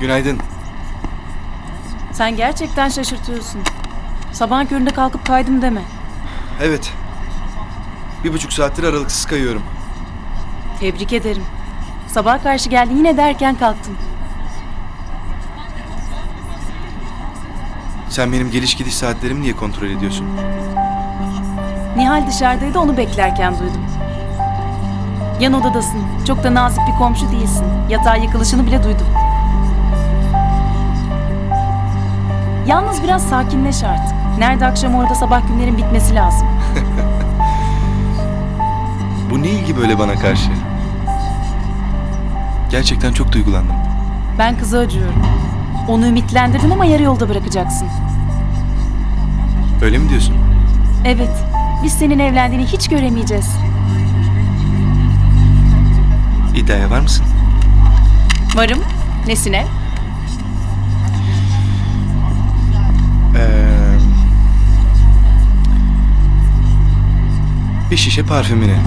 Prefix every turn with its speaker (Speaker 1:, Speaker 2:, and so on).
Speaker 1: Günaydın.
Speaker 2: Sen gerçekten şaşırtıyorsun. Sabahın köründe kalkıp kaydım deme.
Speaker 1: Evet. Bir buçuk saattir aralıksız kayıyorum.
Speaker 2: Tebrik ederim. Sabah karşı geldin yine derken kalktın.
Speaker 1: Sen benim geliş gidiş saatlerimi niye kontrol ediyorsun?
Speaker 2: Nihal dışarıdaydı onu beklerken duydum. Yan odadasın. Çok da nazik bir komşu değilsin. Yatağa yıkılışını bile duydum. Yalnız biraz sakinleş artık. Nerede akşam orada sabah günlerin bitmesi lazım.
Speaker 1: Bu ne ilgi böyle bana karşı? Gerçekten çok duygulandım.
Speaker 2: Ben kızı acıyorum. Onu ümitlendirdin ama yarı yolda bırakacaksın.
Speaker 1: Öyle mi diyorsun?
Speaker 2: Evet, biz senin evlendiğini hiç göremeyeceğiz.
Speaker 1: İddiaya var mısın?
Speaker 2: Varım. Nesine?
Speaker 1: Bir şişe parfümüne.